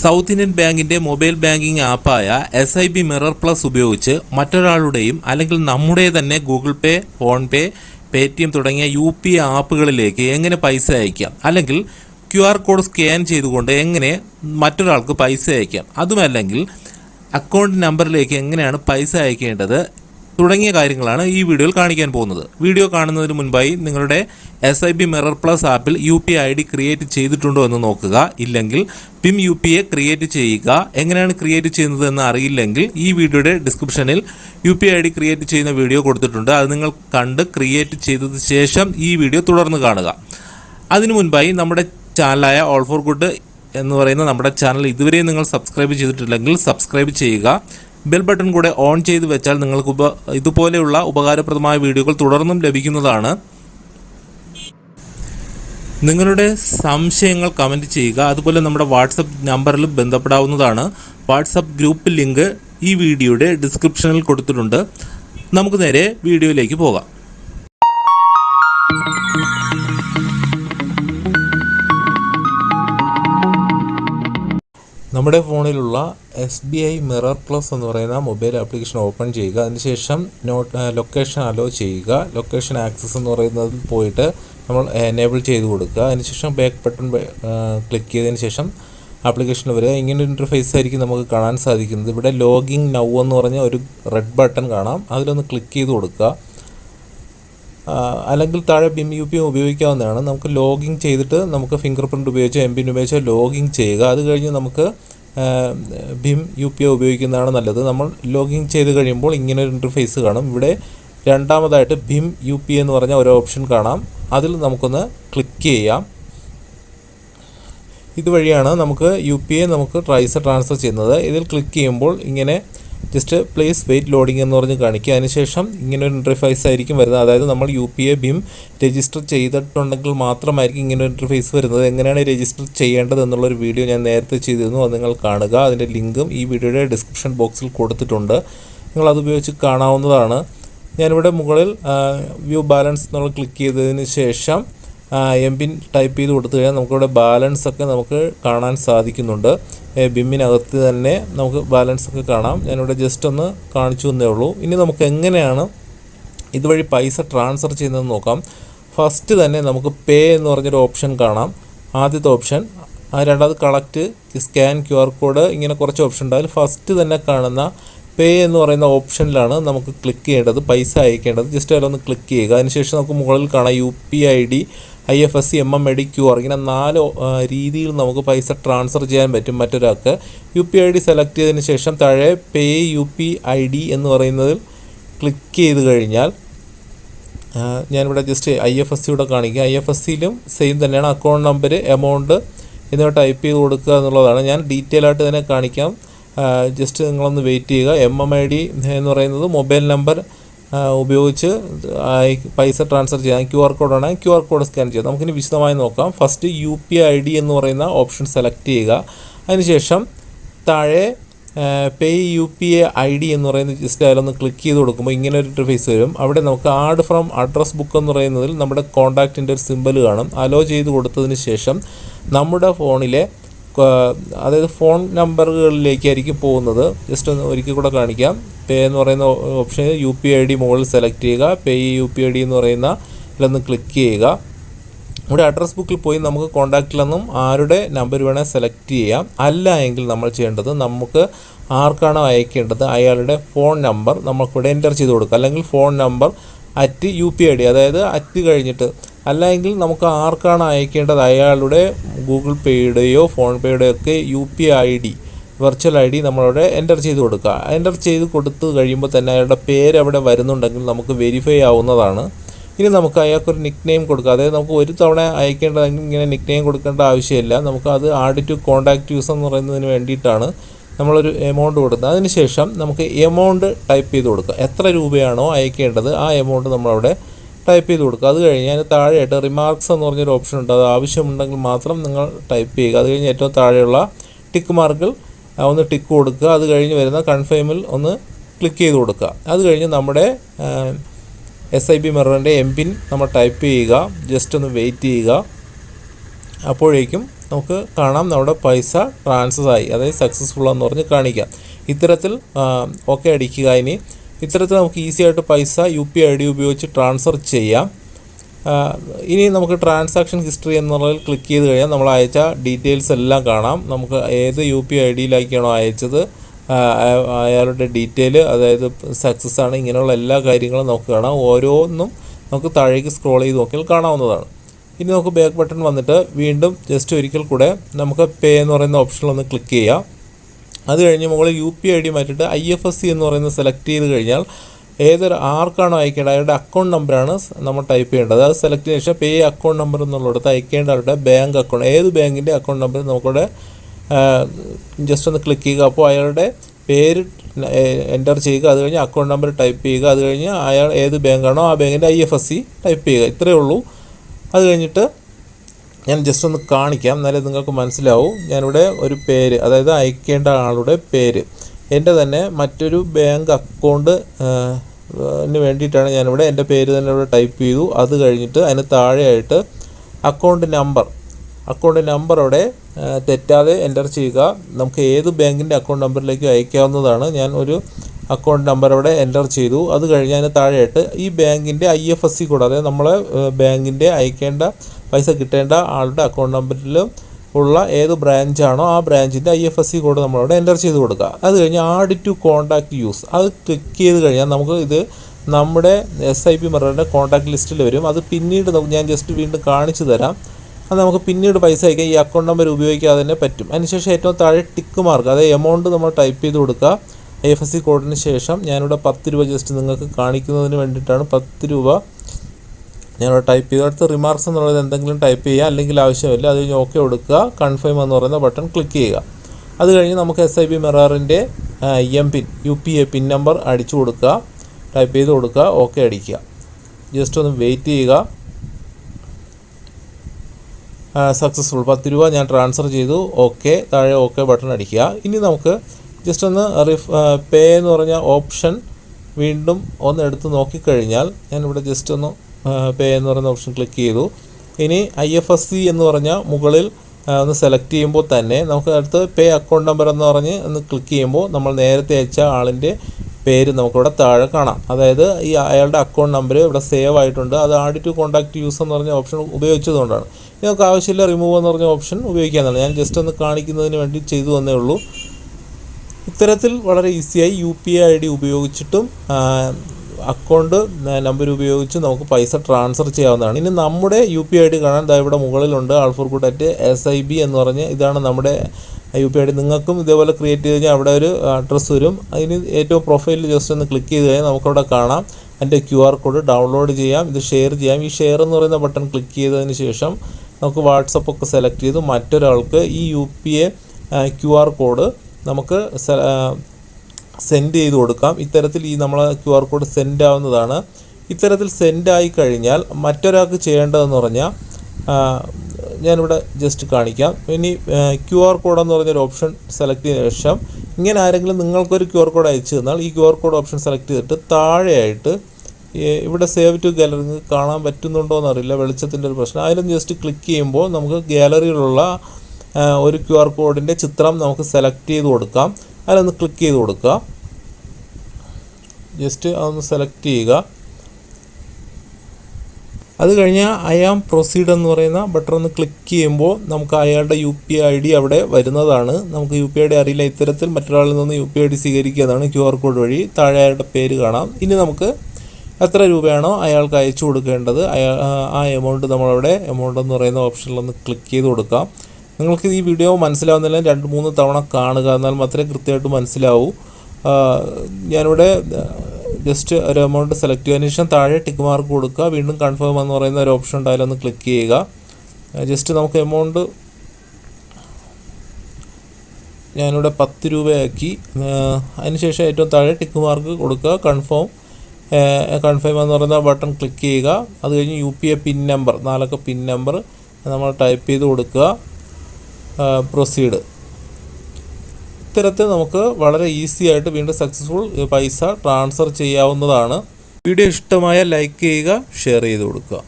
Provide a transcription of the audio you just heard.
South Indian ബാങ്കിന്റെ mobile banking ആപ്പായ S I B Mirror plus ഉപയോഗിച്ച് മറ്റൊരാളുടെയും അല്ലെങ്കിൽ നമ്മുടെ തന്നെ Google Pay PhonePe Paytm തുടങ്ങിയ യു പി ആപ്പുകളിലേക്ക് എങ്ങനെ പൈസ അയക്കാം? അല്ലെങ്കിൽ ക്യു ആർ കോഡ് സ്കാൻ ചെയ്തുകൊണ്ട് എങ്ങനെ മറ്റൊരാൾക്ക് പൈസ അയക്കാം? അതുമല്ലെങ്കിൽ അക്കൗണ്ട് നമ്പറിലേക്ക് എങ്ങനെയാണ് പൈസ അയക്കേണ്ടത്? തുടങ്ങിയ കാര്യങ്ങളാണ് ഈ വീഡിയോയിൽ കാണിക്കാൻ പോകുന്നത്. വീഡിയോ കാണുന്നതിന് മുൻപായി നിങ്ങളുടെ S I B Mirror plus ആപ്പിൽ U P I D create ചെയ്തിട്ടുണ്ടോ എന്ന് നോക്കുക. ഇല്ലെങ്കിൽ പിം യു പി എ ക്രിയേറ്റ് ചെയ്യുക. എങ്ങനെയാണ് ക്രിയേറ്റ് ചെയ്യുന്നത് എന്ന് അറിയില്ലെങ്കിൽ ഈ വീഡിയോയുടെ ഡിസ്ക്രിപ്ഷനിൽ U P I D create ചെയ്യുന്ന വീഡിയോ കൊടുത്തിട്ടുണ്ട്. അത് നിങ്ങൾ കണ്ട് ക്രിയേറ്റ് ചെയ്തതിന് ശേഷം ഈ വീഡിയോ തുടർന്ന് കാണുക. അതിനു മുൻപായി നമ്മുടെ ചാനലായ ഓൾ ഫോർ ഗുഡ് എന്ന് പറയുന്ന നമ്മുടെ ചാനൽ ഇതുവരെയും നിങ്ങൾ സബ്സ്ക്രൈബ് ചെയ്തിട്ടില്ലെങ്കിൽ സബ്സ്ക്രൈബ് ചെയ്യുക. ബെൽ ബട്ടൺ കൂടെ ഓൺ ചെയ്ത് വെച്ചാൽ നിങ്ങൾക്ക് ഉപ ഇതുപോലെയുള്ള ഉപകാരപ്രദമായ വീഡിയോകൾ തുടർന്നും ലഭിക്കുന്നതാണ്. നിങ്ങളുടെ സംശയങ്ങൾ കമന്റ് ചെയ്യുക. അതുപോലെ നമ്മുടെ വാട്സപ്പ് നമ്പറിൽ ബന്ധപ്പെടാവുന്നതാണ്. വാട്സപ്പ് ഗ്രൂപ്പ് ലിങ്ക് ഈ വീഡിയോയുടെ ഡിസ്ക്രിപ്ഷനിൽ കൊടുത്തിട്ടുണ്ട്. നമുക്ക് നേരെ വീഡിയോയിലേക്ക് പോകാം. നമ്മുടെ ഫോണിലുള്ള S B I Mirror plus എന്ന് പറയുന്ന മൊബൈൽ ആപ്ലിക്കേഷൻ ഓപ്പൺ ചെയ്യുക. അതിനുശേഷം നോട്ട് ലൊക്കേഷൻ അലോ ചെയ്യുക. ലൊക്കേഷൻ ആക്സസ് എന്ന് പറയുന്നതിൽ പോയിട്ട് നമ്മൾ എനേബിൾ ചെയ്ത് കൊടുക്കുക. അതിനുശേഷം ബാക്ക് ബട്ടൺ ക്ലിക്ക് ചെയ്തതിന് ശേഷം ആപ്ലിക്കേഷനിൽ വരിക. ഇങ്ങനെ ഇന്റർഫേസ് ആയിരിക്കും നമുക്ക് കാണാൻ സാധിക്കുന്നത്. ഇവിടെ ലോഗിങ് നൗ എന്ന് പറഞ്ഞ ഒരു റെഡ് ബട്ടൺ കാണാം. അതിലൊന്ന് ക്ലിക്ക് ചെയ്ത് കൊടുക്കുക. അല്ലെങ്കിൽ താഴെ ബിം യു പി ഉപയോഗിക്കാവുന്നതാണ്. നമുക്ക് ലോഗിൻ ചെയ്തിട്ട് നമുക്ക് ഫിംഗർ പ്രിന്റ് ഉപയോഗിച്ചോ എം പിൻ ഉപയോഗിച്ചോ ലോഗിൻ ചെയ്യുക. അത് കഴിഞ്ഞ് നമുക്ക് ഭീം യു പി ഐ ഉപയോഗിക്കുന്നതാണ് നല്ലത്. നമ്മൾ ലോഗിൻ ചെയ്ത് കഴിയുമ്പോൾ ഇങ്ങനെ ഒരു ഇന്റർഫേസ് കാണും. ഇവിടെ രണ്ടാമതായിട്ട് ഭീം യു പി എന്ന് പറഞ്ഞ ഒരു ഓപ്ഷൻ കാണാം. അതിൽ നമുക്കൊന്ന് ക്ലിക്ക് ചെയ്യാം. ഇതുവഴിയാണ് നമുക്ക് യു പി ഐ നമുക്ക് ട്രൈസ് ട്രാൻസ്ഫർ ചെയ്യുന്നത്. ഇതിൽ ക്ലിക്ക് ചെയ്യുമ്പോൾ ഇങ്ങനെ ജസ്റ്റ് പ്ലേസ് വെയിറ്റ് ലോഡിംഗ് എന്ന് പറഞ്ഞ് കാണിക്കുക. അതിനുശേഷം ഇങ്ങനെ ഒരു ഇന്റർഫേസ് ആയിരിക്കും വരുന്നത്. അതായത് നമ്മൾ യു പി എ ബിം രജിസ്റ്റർ ചെയ്തിട്ടുണ്ടെങ്കിൽ മാത്രമായിരിക്കും ഇങ്ങനെ ഒരു ഇന്റർഫേസ് വരുന്നത്. എങ്ങനെയാണ് രജിസ്റ്റർ ചെയ്യേണ്ടത് എന്നുള്ളൊരു വീഡിയോ ഞാൻ നേരത്തെ ചെയ്തിരുന്നു. അത് നിങ്ങൾ കാണുക. അതിന്റെ ലിങ്കും ഈ വീഡിയോയുടെ ഡിസ്ക്രിപ്ഷൻ ബോക്സിൽ കൊടുത്തിട്ടുണ്ട്. നിങ്ങൾ അത് ഉപയോഗിച്ച് കാണാവുന്നതാണ്. ഞാനിവിടെ മുകളിൽ വ്യൂ ബാലൻസ് എന്നുള്ള ക്ലിക്ക് ചെയ്തതിന് ശേഷം എം പിൻ ടൈപ്പ് ചെയ്ത് കൊടുത്തു കഴിഞ്ഞാൽ നമുക്കിവിടെ ബാലൻസ് ഒക്കെ നമുക്ക് കാണാൻ സാധിക്കുന്നുണ്ട്. ബിമ്മിനകത്ത് തന്നെ നമുക്ക് ബാലൻസ് ഒക്കെ കാണാം. ഞാനിവിടെ ജസ്റ്റ് ഒന്ന് കാണിച്ചു തന്നേ ഉള്ളൂ. ഇനി നമുക്ക് എങ്ങനെയാണ് ഇതുവഴി പൈസ ട്രാൻസ്ഫർ ചെയ്യുന്നതെന്ന് നോക്കാം. ഫസ്റ്റ് തന്നെ നമുക്ക് പേ എന്ന് പറഞ്ഞൊരു ഓപ്ഷൻ കാണാം. ആദ്യത്തെ ഓപ്ഷൻ ആ രണ്ടാമത് collect scan Q R code ഇങ്ങനെ കുറച്ച് ഓപ്ഷൻ ഉണ്ട്. അതിൽ ഫസ്റ്റ് തന്നെ കാണുന്ന പേ എന്ന് പറയുന്ന ഓപ്ഷനിലാണ് നമുക്ക് ക്ലിക്ക് ചെയ്യേണ്ടത് പൈസ അയക്കേണ്ടത്. ജസ്റ്റ് അതിലൊന്ന് ക്ലിക്ക് ചെയ്യുക. അതിനുശേഷം നമുക്ക് മുകളിൽ കാണാം U P I D I F S C M M I D Q R ഇങ്ങനെ നാല് രീതിയിൽ നമുക്ക് പൈസ ട്രാൻസ്ഫർ ചെയ്യാൻ പറ്റും മറ്റൊരാൾക്ക്. U P I D select ചെയ്തതിന് ശേഷം താഴെ pay U P I D എന്ന് പറയുന്നതിൽ ക്ലിക്ക് ചെയ്ത് കഴിഞ്ഞാൽ ഞാനിവിടെ ജസ്റ്റ് ഐ എഫ് എസ് സിയുടെ കാണിക്കുക ഐ എഫ് എസ് സിയിലും സെയിം തന്നെയാണ്. അക്കൗണ്ട് നമ്പർ എമൗണ്ട് എന്നിവ ടൈപ്പ് ചെയ്ത് കൊടുക്കുക എന്നുള്ളതാണ്. ഞാൻ ഡീറ്റെയിൽ ആയിട്ട് തന്നെ കാണിക്കാം. ജസ്റ്റ് നിങ്ങളൊന്ന് വെയിറ്റ് ചെയ്യുക. എം എം ഐ ഡി എന്ന് പറയുന്നത് മൊബൈൽ നമ്പർ ഉപയോഗിച്ച് പൈസ ട്രാൻസ്ഫർ ചെയ്യാം. ക്യു ആർ കോഡാണ് ക്യു ആർ കോഡ് സ്കാൻ ചെയ്യാം. നമുക്കിനി വിശദമായി നോക്കാം. First U P I D എന്ന് പറയുന്ന ഓപ്ഷൻ സെലക്ട് ചെയ്യുക. അതിനുശേഷം താഴെ pay U P A I D എന്ന് പറയുന്ന ജസ്റ്റ് അതിലൊന്ന് ക്ലിക്ക് ചെയ്ത് കൊടുക്കുമ്പോൾ ഇങ്ങനെ ഒരു ഇന്റർഫേസ് വരും. അവിടെ നമുക്ക് ആഡ് ഫ്രം അഡ്രസ് ബുക്ക് എന്ന് പറയുന്നതിൽ നമ്മുടെ കോൺടാക്റ്റിന്റെ ഒരു സിമ്പിൾ കാണും. അലോ ചെയ്ത് കൊടുത്തതിന് ശേഷം നമ്മുടെ ഫോണിലെ അതായത് ഫോൺ നമ്പറുകളിലേക്കായിരിക്കും പോകുന്നത്. ജസ്റ്റ് ഒന്ന് ഒരിക്കൽ കൂടെ കാണിക്കാം. പേ എന്ന് പറയുന്ന option U P I D മുകളിൽ സെലക്ട് ചെയ്യുക. Pay U P I D എന്ന് പറയുന്ന ഇതിലൊന്ന് ക്ലിക്ക് ചെയ്യുക. നമ്മുടെ അഡ്രസ് ബുക്കിൽ പോയി നമുക്ക് കോൺടാക്റ്റിലെന്നും ആരുടെ നമ്പർ വേണേൽ സെലക്ട് ചെയ്യാം. അല്ല എങ്കിൽ നമ്മൾ ചെയ്യേണ്ടത് നമുക്ക് ആർക്കാണോ അയക്കേണ്ടത് അയാളുടെ ഫോൺ നമ്പർ നമുക്കിവിടെ എന്റർ ചെയ്ത് കൊടുക്കുക. അല്ലെങ്കിൽ phone number at U P I D അതായത് അറ്റ് കഴിഞ്ഞിട്ട്. അല്ലെങ്കിൽ നമുക്ക് ആർക്കാണ് അയക്കേണ്ടത് അയാളുടെ ഗൂഗിൾ പേയുടെയോ ഫോൺ പേയുടെയോ ഒക്കെ U P I D. Virtual I D നമ്മളവിടെ എന്റർ ചെയ്ത് കൊടുക്കുക. എന്റർ ചെയ്ത് കൊടുത്തു കഴിയുമ്പോൾ തന്നെ അയാളുടെ പേര് അവിടെ വരുന്നുണ്ടെങ്കിൽ നമുക്ക് വെരിഫൈ ആവുന്നതാണ്. ഇനി നമുക്ക് അയാൾക്കൊരു നിക് നെയിം കൊടുക്കുക അതായത് നമുക്ക് ഒരു തവണ അയക്കേണ്ടതെങ്കിൽ ഇങ്ങനെ നിക് നെയിം കൊടുക്കേണ്ട ആവശ്യമില്ല. നമുക്ക് അത് ആഡ് ടു കോൺടാക്റ്റ് യൂസ് എന്ന് പറയുന്നതിന് വേണ്ടിയിട്ടാണ് നമ്മളൊരു എമൗണ്ട് കൊടുക്കുന്നത്. അതിനുശേഷം നമുക്ക് എമൗണ്ട് ടൈപ്പ് ചെയ്ത് കൊടുക്കുക എത്ര രൂപയാണോ അയക്കേണ്ടത് ആ എമൗണ്ട് നമ്മളവിടെ ടൈപ്പ് ചെയ്ത് കൊടുക്കുക. അത് കഴിഞ്ഞ് അതിന് താഴെയായിട്ട് റിമാർക്സ് എന്ന് പറഞ്ഞൊരു ഓപ്ഷൻ ഉണ്ട്. അത് ആവശ്യമുണ്ടെങ്കിൽ മാത്രം നിങ്ങൾ ടൈപ്പ് ചെയ്യുക. അത് കഴിഞ്ഞ് ഏറ്റവും താഴെയുള്ള ടിക്ക് മാർക്കിൽ ഒന്ന് ടിക്ക് കൊടുക്കുക. അത് കഴിഞ്ഞ് വരുന്ന കൺഫേമിൽ ഒന്ന് ക്ലിക്ക് ചെയ്ത് കൊടുക്കുക. അത് കഴിഞ്ഞ് നമ്മുടെ എസ് ഐ ബി മെററിന്റെ എം പിൻ നമ്മൾ ടൈപ്പ് ചെയ്യുക. ജസ്റ്റ് ഒന്ന് വെയിറ്റ് ചെയ്യുക. അപ്പോഴേക്കും നമുക്ക് കാണാം നമ്മുടെ പൈസ ട്രാൻസ്ഫർ ആയി. അതായത് സക്സസ്ഫുൾ എന്ന് പറഞ്ഞ് കാണിക്കാം. ഇത്തരത്തിൽ ഓക്കെ അടിക്കുക ഇനി. ഇത്തരത്തിൽ നമുക്ക് ഈസി ആയിട്ട് പൈസ യു പി ഐ ഡി ഉപയോഗിച്ച് ട്രാൻസ്ഫർ ചെയ്യാം. ഇനി നമുക്ക് ട്രാൻസാക്ഷൻ ഹിസ്റ്ററി എന്നുള്ളതിൽ ക്ലിക്ക് ചെയ്ത് കഴിഞ്ഞാൽ നമ്മൾ അയച്ച ഡീറ്റെയിൽസ് എല്ലാം കാണാം. നമുക്ക് ഏത് യു പി ഐ ഡിയിലേക്കാണോ അയച്ചത്. അയാളുടെ ഡീറ്റെയിൽ അതായത് സക്സസ് ആണ് ഇങ്ങനെയുള്ള എല്ലാ കാര്യങ്ങളും നമുക്ക് കാണാം. ഓരോന്നും നമുക്ക് താഴേക്ക് സ്ക്രോൾ ചെയ്ത് നോക്കിയാൽ കാണാവുന്നതാണ്. ഇനി നമുക്ക് ബാക്ക് ബട്ടൺ വന്നിട്ട് വീണ്ടും ജസ്റ്റ് ഒരിക്കൽ കൂടെ നമുക്ക് പേ എന്ന് പറയുന്ന ഓപ്ഷനിൽ ഒന്ന് ക്ലിക്ക് ചെയ്യാം. അത് കഴിഞ്ഞ് മുകളിൽ യു പി ഐ ഡി മാറ്റിയിട്ട് ഐ എഫ് എസ് സി എന്ന് പറയുന്നത് സെലക്ട് ചെയ്ത് കഴിഞ്ഞാൽ ഏതൊരു ആർക്കാണോ അയക്കേണ്ടത് അയാളുടെ അക്കൗണ്ട് നമ്പറാണ് നമ്മൾ ടൈപ്പ് ചെയ്യേണ്ടത്. അത് സെലക്ട് ചെയ്ത ശേഷം പേ അക്കൗണ്ട് നമ്പർ എന്നുള്ളിടത്ത് അയക്കേണ്ട അവരുടെ ബാങ്ക് അക്കൗണ്ട് ഏത് ബാങ്കിന്റെ അക്കൗണ്ട് നമ്പർ നമുക്കിവിടെ ജസ്റ്റ് ഒന്ന് ക്ലിക്ക് ചെയ്യുക. അപ്പോൾ അയാളുടെ പേര് എന്റർ ചെയ്യുക. അത് കഴിഞ്ഞ് അക്കൗണ്ട് നമ്പർ ടൈപ്പ് ചെയ്യുക. അത് കഴിഞ്ഞ് അയാൾ ഏത് ബാങ്കാണോ ആ ബാങ്കിന്റെ I F S C type ചെയ്യുക. ഇത്രയേ ഉള്ളൂ. അത് കഴിഞ്ഞിട്ട് ഞാൻ ജസ്റ്റ് ഒന്ന് കാണിക്കാം. എന്നാലേ നിങ്ങൾക്ക് മനസ്സിലാവും. ഞാനിവിടെ ഒരു പേര് അതായത് അയക്കേണ്ട ആളുടെ പേര്. എന്റെ തന്നെ മറ്റൊരു ബാങ്ക് അക്കൗണ്ട് ന് വേണ്ടിയിട്ടാണ് ഞാനിവിടെ എന്റെ പേര് തന്നെ ഇവിടെ ടൈപ്പ് ചെയ്തു. അത് കഴിഞ്ഞിട്ട് അതിന് താഴെയായിട്ട് അക്കൗണ്ട് നമ്പർ. അക്കൗണ്ട് നമ്പർ അവിടെ തെറ്റാതെ എന്റർ ചെയ്യുക. നമുക്ക് ഏത് ബാങ്കിന്റെ അക്കൗണ്ട് നമ്പറിലേക്ക് അയക്കാവുന്നതാണ്. ഞാൻ ഒരു അക്കൗണ്ട് നമ്പർ അവിടെ എന്റർ ചെയ്തു. അത് കഴിഞ്ഞ് അതിന് താഴെയായിട്ട് ഈ ബാങ്കിന്റെ I F S C code അതായത് നമ്മളെ ബാങ്കിന്റെ അയക്കേണ്ട പൈസ കിട്ടേണ്ട ആളുടെ അക്കൗണ്ട് നമ്പറിലും ഉള്ള ഏത് ബ്രാഞ്ചാണോ ആ ബ്രാഞ്ചിന്റെ I F S C code നമ്മളവിടെ എന്റർ ചെയ്ത് കൊടുക്കുക. അത് കഴിഞ്ഞ് ആഡ് ടു കോൺടാക്ട് യൂസ് അത് ക്ലിക്ക് ചെയ്ത് കഴിഞ്ഞാൽ നമുക്ക് ഇത് നമ്മുടെ എസ് ഐ പി മെററിന്റെ കോൺടാക്ട് ലിസ്റ്റിൽ വരും. അത് പിന്നീട് ഞാൻ ജസ്റ്റ് വീണ്ടും കാണിച്ചു തരാം. അത് നമുക്ക് പിന്നീട് പൈസ അയക്കാൻ ഈ അക്കൗണ്ട് നമ്പർ ഉപയോഗിക്കാതെ തന്നെ പറ്റും. അതിനുശേഷം ഏറ്റവും താഴെ ടിക്ക് മാർക്ക് അതായത് എമൗണ്ട് നമ്മൾ ടൈപ്പ് ചെയ്ത് കൊടുക്കുക. ഐ എഫ് എസ് സി കോഡിന് ശേഷം ഞാനിവിടെ പത്ത് രൂപ ജസ്റ്റ് നിങ്ങൾക്ക് കാണിക്കുന്നതിന് വേണ്ടിയിട്ടാണ് പത്ത് രൂപ ഞാനിവിടെ ടൈപ്പ് ചെയ്തു അടുത്ത റിമാർക്സ് എന്നുള്ളത് എന്തെങ്കിലും ടൈപ്പ് ചെയ്യുക അല്ലെങ്കിൽ ആവശ്യമില്ല അത് കഴിഞ്ഞ് ഓക്കെ കൊടുക്കുക കൺഫേം എന്ന് പറയുന്ന ബട്ടൺ ക്ലിക്ക് ചെയ്യുക. അത് കഴിഞ്ഞ് നമുക്ക് S I B മെറാറിന്റെ M pin U P A pin number അടിച്ചു കൊടുക്കുക ടൈപ്പ് ചെയ്ത് കൊടുക്കുക ഓക്കെ അടിക്കുക. ജസ്റ്റ് ഒന്ന് വെയിറ്റ് ചെയ്യുക. സക്സസ്ഫുൾ പത്ത് രൂപ ഞാൻ ട്രാൻസ്ഫർ ചെയ്തു ഓക്കെ താഴെ ഓക്കെ ബട്ടൺ അടിക്കുക. ഇനി നമുക്ക് ജസ്റ്റ് ഒന്ന് റിഫ് പേ എന്ന് പറഞ്ഞ ഓപ്ഷൻ വീണ്ടും ഒന്ന് എടുത്ത് നോക്കിക്കഴിഞ്ഞാൽ ഞാനിവിടെ ജസ്റ്റ് ഒന്ന് പേ എന്ന് പറയുന്ന ഓപ്ഷൻ ക്ലിക്ക് ചെയ്തു. ഇനി ഐ എഫ് എസ് സി എന്ന് പറഞ്ഞാൽ മുകളിൽ ഒന്ന് സെലക്ട് ചെയ്യുമ്പോൾ തന്നെ നമുക്ക് അടുത്ത് പേ അക്കൗണ്ട് നമ്പർ എന്ന് പറഞ്ഞ് ഒന്ന് ക്ലിക്ക് ചെയ്യുമ്പോൾ നമ്മൾ നേരത്തെ അയച്ച ആളിന്റെ പേര് നമുക്കിവിടെ താഴെ കാണാം. അതായത് ഈ അയാളുടെ അക്കൗണ്ട് നമ്പർ ഇവിടെ സേവ് ആയിട്ടുണ്ട്. അത് ആഡ് ടു കോൺടാക്ട് യൂസ് എന്ന് പറഞ്ഞ ഓപ്ഷൻ ഉപയോഗിച്ചതുകൊണ്ടാണ്. നമുക്ക് ആവശ്യമില്ല റിമൂവ് എന്ന് പറഞ്ഞ ഓപ്ഷൻ ഉപയോഗിക്കാവുന്നതാണ് ഞാൻ ജസ്റ്റ് ഒന്ന് കാണിക്കുന്നതിന് വേണ്ടി ചെയ്തു തന്നേ ഉള്ളൂ. ഇത്തരത്തിൽ വളരെ ഈസിയായി U P I I D ഉപയോഗിച്ചിട്ടും account number ഉപയോഗിച്ച് നമുക്ക് പൈസ ട്രാൻസ്ഫർ ചെയ്യാവുന്നതാണ്. ഇനി നമ്മുടെ യു പി ഐ ഡി കാണാൻ ദാ ഇവിടെ മുകളിലുണ്ട് ആൾഫോർകൂട്ട് അറ്റ് എസ് ഐ ബി എന്ന് പറഞ്ഞ്. ഇതാണ് നമ്മുടെ യു പി ഐ ഡി. നിങ്ങൾക്കും ഇതേപോലെ ക്രിയേറ്റ് ചെയ്ത് കഴിഞ്ഞാൽ അവിടെ ഒരു അഡ്രസ്സ് വരും. അതിന് ഏറ്റവും പ്രൊഫൈലിൽ ജസ്റ്റ് ഒന്ന് ക്ലിക്ക് ചെയ്ത് കഴിഞ്ഞാൽ നമുക്കവിടെ കാണാം. അതിന്റെ ക്യു ആർ കോഡ് ഡൗൺലോഡ് ചെയ്യാം ഇത് ഷെയർ ചെയ്യാം. ഈ ഷെയർ എന്ന് പറയുന്ന ബട്ടൺ ക്ലിക്ക് ചെയ്തതിന് ശേഷം നമുക്ക് വാട്സപ്പ് ഒക്കെ സെലക്ട് ചെയ്ത്. മറ്റൊരാൾക്ക് ഈ U P A Q R code നമുക്ക് സെൻഡ് ചെയ്ത് കൊടുക്കാം. ഇത്തരത്തിൽ ഈ നമ്മൾ ക്യു ആർ കോഡ് സെൻഡ് ആവുന്നതാണ്. ഇത്തരത്തിൽ സെൻഡ് ആയി കഴിഞ്ഞാൽ മറ്റൊരാൾക്ക് ചെയ്യേണ്ടതെന്ന് പറഞ്ഞാൽ ഞാനിവിടെ ജസ്റ്റ് കാണിക്കാം. ഇനി ക്യു ആർ കോഡെന്ന് പറഞ്ഞൊരു ഓപ്ഷൻ സെലക്ട് ചെയ്ത ശേഷം ഇങ്ങനെ ആരെങ്കിലും നിങ്ങൾക്കൊരു ക്യു ആർ കോഡ് അയച്ചു തന്നാൽ ഈ Q R code option select ചെയ്തിട്ട് താഴെയായിട്ട് ഇവിടെ സേവ് ടു ഗാലറി കാണാൻ പറ്റുന്നുണ്ടോ എന്നറിയില്ല. വെളിച്ചത്തിന്റെ ഒരു പ്രശ്നം. അതിലും ജസ്റ്റ് ക്ലിക്ക് ചെയ്യുമ്പോൾ നമുക്ക് ഗാലറിയിലുള്ള ഒരു ക്യു ആർ കോഡിന്റെ ചിത്രം നമുക്ക് സെലക്ട് ചെയ്ത് കൊടുക്കാം. അതിലൊന്ന് ക്ലിക്ക് ചെയ്ത് കൊടുക്കുക ജസ്റ്റ് അതൊന്ന് സെലക്ട് ചെയ്യുക. അത് കഴിഞ്ഞാൽ ഐ ആം പ്രൊസീഡ് എന്ന് പറയുന്ന ബട്ടൺ ഒന്ന് ക്ലിക്ക് ചെയ്യുമ്പോൾ നമുക്ക് അയാളുടെ യു പി ഐ ഡി അവിടെ വരുന്നതാണ്. നമുക്ക് യു പി ഐ ഡി അറിയില്ല. ഇത്തരത്തിൽ മറ്റൊരാളിൽ നിന്ന് യു പി ഐ ഡി സ്വീകരിക്കുന്നതാണ് ക്യു ആർ കോഡ് വഴി. താഴെ അയാളുടെ പേര് കാണാം. ഇനി നമുക്ക് എത്ര രൂപയാണോ അയാൾക്ക് അയച്ചു കൊടുക്കേണ്ടത്? ആ എമൗണ്ട് നമ്മളവിടെ എമൗണ്ട് എന്ന് പറയുന്ന ഓപ്ഷനിൽ ഒന്ന് ക്ലിക്ക് ചെയ്ത് കൊടുക്കാം. നിങ്ങൾക്ക് ഈ വീഡിയോ മനസ്സിലാവുന്നില്ല രണ്ട് മൂന്ന് തവണ കാണുക. എന്നാൽ മാത്രമേ കൃത്യമായിട്ട് മനസ്സിലാവൂ. ഞാനിവിടെ ജസ്റ്റ് ഒരു എമൗണ്ട് സെലക്ട് ചെയ്തതിന് ശേഷം താഴെ ടിക്ക് മാർക്ക് കൊടുക്കുക. വീണ്ടും കൺഫേം എന്ന് പറയുന്ന ഒരു ഓപ്ഷൻ ഉണ്ടായാലും ഒന്ന് ക്ലിക്ക് ചെയ്യുക. ജസ്റ്റ് നമുക്ക് എമൗണ്ട് ഞാനിവിടെ പത്ത് രൂപയാക്കി. അതിനുശേഷം ഏറ്റവും താഴെ ടിക്ക് മാർക്ക് കൊടുക്കുക. കൺഫേം കൺഫേം എന്ന് പറയുന്ന ബട്ടൺ ക്ലിക്ക് ചെയ്യുക. അത് കഴിഞ്ഞ് യു പി പിൻ നമ്പർ നാലക്ക പിൻ നമ്പർ നമ്മൾ ടൈപ്പ് ചെയ്ത് കൊടുക്കുക. പ്രൊസീഡ് ഇത്തരത്തിൽ നമുക്ക് വളരെ ഈസി ആയിട്ട് വീണ്ടും സക്സസ്ഫുൾ പൈസ ട്രാൻസ്ഫർ ചെയ്യാവുന്നതാണ്. വീഡിയോ ഇഷ്ടമായ ലൈക്ക് ചെയ്യുക ഷെയർ ചെയ്ത് കൊടുക്കുക.